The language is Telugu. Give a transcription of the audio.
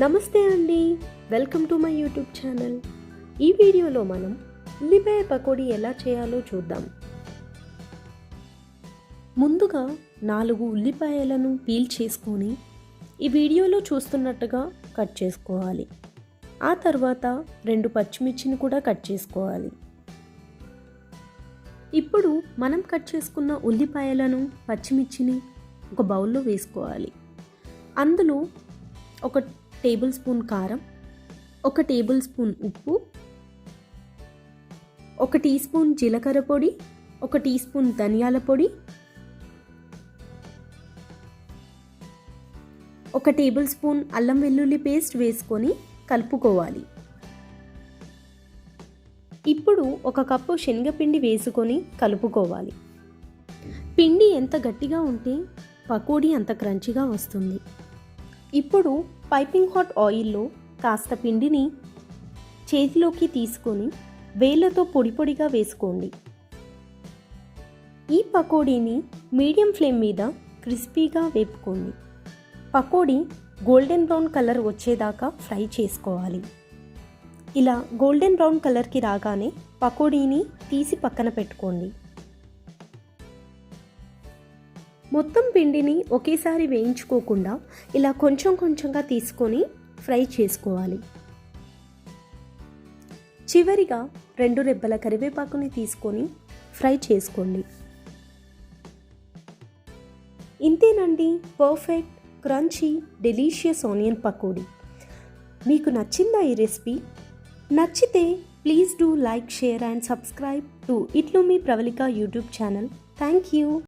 నమస్తే అండి. Welcome to my YouTube channel. ఈ వీడియోలో మనం ఉల్లిపాయ పకోడీ ఎలా చేయాలో చూద్దాం. ముందుగా నాలుగు ఉల్లిపాయలను పీల్ చేసుకొని ఈ వీడియోలో చూస్తున్నట్టుగా కట్ చేసుకోవాలి. ఆ తర్వాత రెండు పచ్చిమిర్చిని కూడా కట్ చేసుకోవాలి. ఇప్పుడు మనం కట్ చేసుకున్న ఉల్లిపాయలను పచ్చిమిర్చిని ఒక బౌల్లో వేసుకోవాలి. అందులో ఒక టేబుల్ స్పూన్ కారం ఒక టేబుల్ స్పూన్ ఉప్పు ఒక టీ స్పూన్ జీలకర్ర పొడి ఒక టీ స్పూన్ ధనియాల పొడి ఒక టేబుల్ స్పూన్ అల్లం వెల్లుల్లి పేస్ట్ వేసుకొని కలుపుకోవాలి. ఇప్పుడు ఒక కప్పు శనగపిండి వేసుకొని కలుపుకోవాలి. పిండి ఎంత గట్టిగా ఉంటే పకోడీ అంత క్రంచిగా వస్తుంది. ఇప్పుడు పైపింగ్ హాట్ ఆయిల్లో కాస్త పిండిని చేతిలోకి తీసుకొని వేళ్ళతో పొడి పొడిగా వేసుకోండి. ఈ పకోడీని మీడియం ఫ్లేమ్ మీద క్రిస్పీగా వేపుకోండి. పకోడీ గోల్డెన్ బ్రౌన్ కలర్ వచ్చేదాకా ఫ్రై చేసుకోవాలి. ఇలా గోల్డెన్ బ్రౌన్ కలర్కి రాగానే పకోడీని తీసి పక్కన పెట్టుకోండి. మొత్తం పిండిని ఒకేసారి వేయించుకోకుండా ఇలా కొంచెం కొంచెంగా తీసుకొని ఫ్రై చేసుకోవాలి. చివరిగా రెండు రెబ్బల కరివేపాకుని తీసుకొని ఫ్రై చేసుకోండి. ఇంతేనండి perfect crunchy delicious onion pakodi. మీకు నచ్చిందా ఈ రెసిపీ? నచ్చితే please do like share and subscribe to ఇట్లు మీ Pravalika YouTube channel. Thank you.